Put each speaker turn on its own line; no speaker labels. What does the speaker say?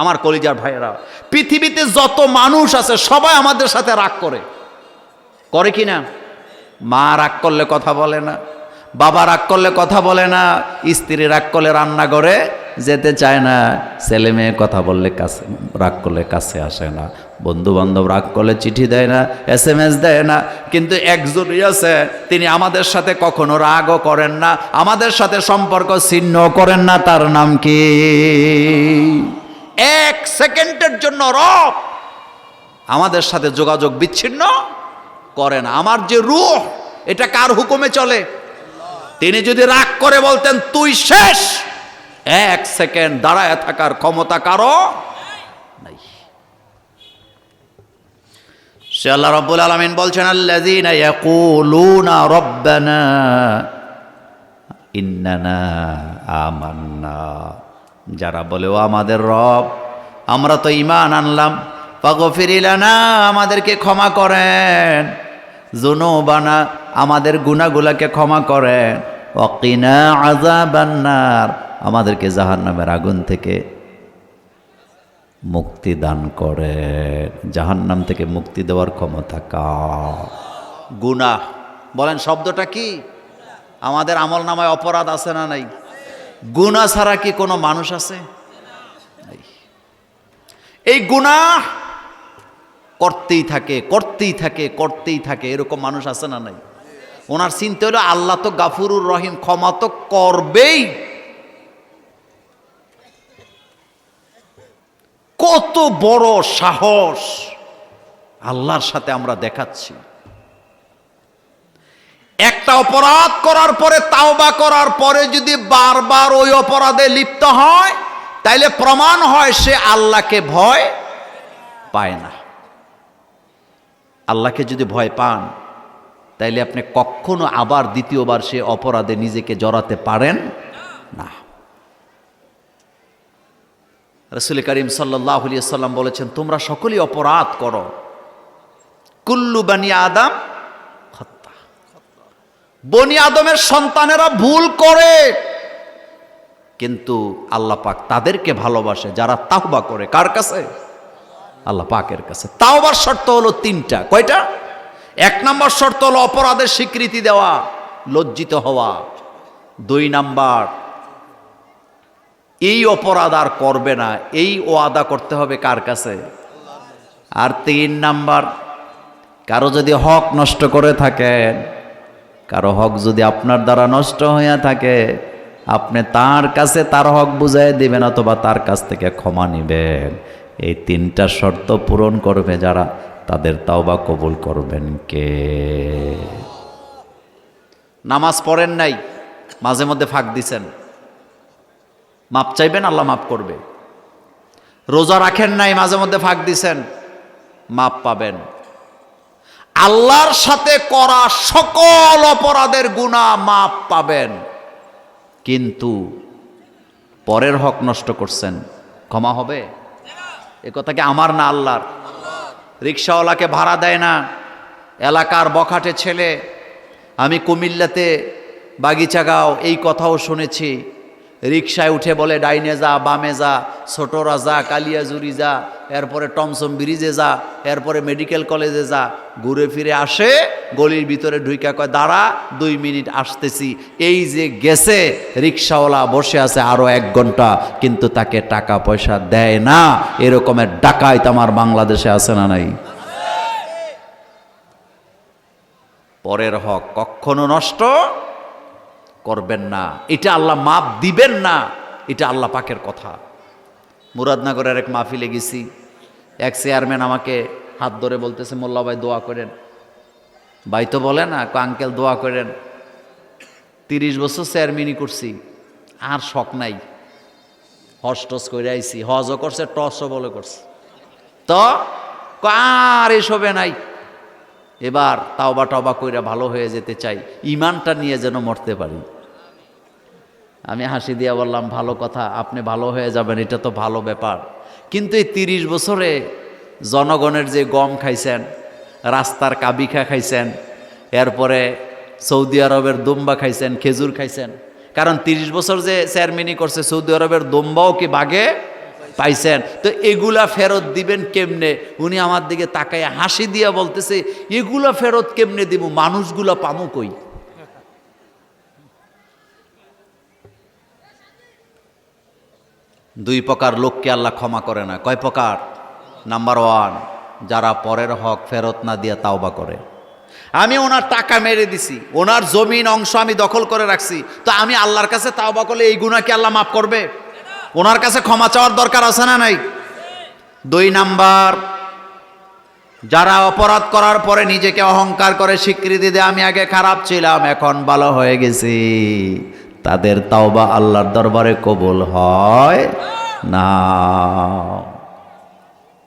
আমার কলিজার ভাইয়েরা, পৃথিবীতে যত মানুষ আছে, সবাই আমাদের সাথে রাগ করে। করে কি না? মা রাগ করলে কথা বলে না, বাবা রাগ করলে কথা বলে না, স্ত্রী রাগ করলে রান্না করে যেতে চায় না, ছেলে মেয়ে কথা বললে কাছে, রাগ করলে কাছে আসে না বন্ধু বান্ধব রাগ করলে চিঠি দেয় না এস এম এস দেয় না, কিন্তু একজনই আছে, তিনি আমাদের সাথে কখনো রাগও করেন না, আমাদের সাথে সম্পর্ক ছিন্ন করেন না, তার নাম কি? এক সেকেন্ডের জন্য রব আমাদের সাথে যোগাযোগ বিচ্ছিন্ন করে না। আমার যে রূহ, এটা কার হুকুমে চলে? তিনি যদি রাগ করে বলতেন, তুই শেষ। এক সেকেন্ড দাঁড়ায় থাকার ক্ষমতা কারও নাই। সে আল্লাহ রব্বুল আলমিন বলছেন ইয়াকুলুনা রব্বানা ইন্নানা আমান্না। যারা বলে, ও আমাদের রব, আমরা তো ইমান আনলাম। পাগফিরিলানা আমাদেরকে ক্ষমা করেন। জুনুবানা আমাদের গুনাগুলাকে ক্ষমা করেন। অকিনা আজাবান্নার আমাদেরকে জাহান্নামের আগুন থেকে মুক্তি দান করেন। জাহান্নাম থেকে মুক্তি দেওয়ার ক্ষমতা কা বলেন, শব্দটা কি? আমাদের আমল নামায় অপরাধ আছে না নাই? গুনাহ ছাড়া কি কোনো মানুষ আছে? এই গুনাহ করতেই থাকে করতেই থাকে করতেই থাকে, এরকম মানুষ আছে না নাই? ওনার চিন্তা হলো, আল্লাহ তো গাফুরুর রহিম, ক্ষমা তো করবেই। কত বড় সাহস আল্লাহর সাথে আমরা দেখাচ্ছি। একটা অপরাধ করার পরে, তাওবা করার পরে যদি বারবার ওই অপরাধে লিপ্ত হয়, তাইলে প্রমাণ হয় সে আল্লাহকে ভয় পায় না। আল্লাহকে যদি ভয় পান, তাইলে আপনি কখনো আবার দ্বিতীয়বার সে অপরাধে নিজেকে জড়াতে পারেন না। রসুল করিম সাল্লাহ সাল্লাম বলেছেন, তোমরা সকলেই অপরাধ করো। কুল্লু বানি আদম বনি আদমের সন্তানেরা ভুল করে। কিন্তু আল্লাহ পাক তাদেরকে ভালোবাসে, যারা তাহবা করে। কার কাছে? আল্লাহ পাকের কাছে। তাওবার শর্ত হলো তিনটা। কয়টা? এক নম্বর শর্ত হলো অপরাধের স্বীকৃতি দেওয়া, লজ্জিত হওয়া। দুই নাম্বার, এই অপরাধ আর করবে না, এই ও আদা করতে হবে কার কাছে? আর তিন নাম্বার, কারও যদি হক নষ্ট করে থাকেন কারও হক যদি আপনার দ্বারা নষ্ট হইয়া থাকে, আপনি তার কাছে তার হক বুঝাই দিবেন অথবা তার কাছ থেকে ক্ষমা নিবেন। এই তিনটা শর্ত পূরণ করবে যারা, তাদের তাওবা কবুল করবেন কে? নামাজ পড়েন নাই, মাঝে মধ্যে ফাঁক দিছেন। মাপ চাইবেন, আল্লাহ মাপ করবে। রোজা রাখেন নাই, মাঝে মধ্যে ফাঁক দিছেন। মাপ পাবেন। আল্লাহর সাথে করা সকল অপরাধের গুণা মাপ পাবেন। কিন্তু পরের হক নষ্ট করছেন। ক্ষমা হবে? এ কথা কি আমার না আল্লাহর? রিক্সাওয়ালাকে ভাড়া দেয় না। এলাকার বখাটে ছেলে। আমি কুমিল্লাতে বাগিচাগাঁও এই কথাও শুনেছি। রিক্সায় উঠে বলে, ডাইনে যা, বামে যা, ছোটরা যা কালিয়াজুরি যা, এরপরে টমসম ব্রিজে যা, এরপরে মেডিকেল কলেজে যা। ঘুরে ফিরে আসে, গলির ভিতরে ঢুইকা কয়, দাঁড়া, দুই মিনিট আসতেছি। এই যে গেছে রিক্সাওয়ালা বসে আছে আরও এক ঘণ্টা, কিন্তু তাকে টাকা পয়সা দেয় না। এরকমের ডাকাইত আমার বাংলাদেশে আছে না নাই। পরের হক কখনো নষ্ট করবেন না। এটা আল্লাহ মাপ দিবেন না। এটা আল্লাহ পাকের কথা। মুরাদনগরের এক মাহফিলে গেছি। এক চেয়ারম্যান আমাকে হাত ধরে বলতেছে, মোল্লা ভাই দোয়া করেন। ভাই তো বলে না আঙ্কেল দোয়া করেন। তিরিশ বছর চেয়ারম্যানই করছি। আর শখ নাই। হজ টস করে আইছি। হজও করছে, টসও বলে করছে। তো আর এসবে নাই। এবার তাওবা টবা কইরা ভালো হয়ে যেতে চাই ইমানটা নিয়ে যেন মরতে পারি। আমি হাসি দিয়া বললাম, ভালো কথা, আপনি ভালো হয়ে যাবেন, এটা তো ভালো ব্যাপার। কিন্তু এই তিরিশ বছরে জনগণের যে গম খাইছেন, রাস্তার কাবিখা খাইছেন, এরপরে সৌদি আরবের দুম্বা খাইছেন, খেজুর খাইছেন, কারণ তিরিশ বছর যে চেয়ারম্যানই করছে, সৌদি আরবের দুম্বাও কি বাগে? পাইছেন। তো এগুলা ফেরত দিবেন কেমনে? উনি আমার দিকে তাকায় হাসি দিয়া বলতেছে, এগুলা ফেরত কেমনে দিব? মানুষগুলা পামু কই? দুই প্রকার লোককে আল্লাহ ক্ষমা করে না। কয় প্রকার? নাম্বার ওয়ান যারা পরের হক ফেরত না দিয়া তাওবা করে। আমি ওনার টাকা মেরে দিছি, ওনার জমিন অংশ আমি দখল করে রাখছি, তো আমি আল্লাহর কাছে তাওবা করলে এই গুণাকে আল্লাহ মাফ করবে? ওনার কাছে ক্ষমা চাওয়ার দরকার আছে না নাই? দুই নাম্বার, যারা অপরাধ করার পরে নিজেকে অহংকার করে স্বীকৃতি দেয়, আমি আগে খারাপ ছিলাম, এখন ভালো হয়ে গেছি। তাদের তাওবা আল্লাহর দরবারে কবুল হয় না।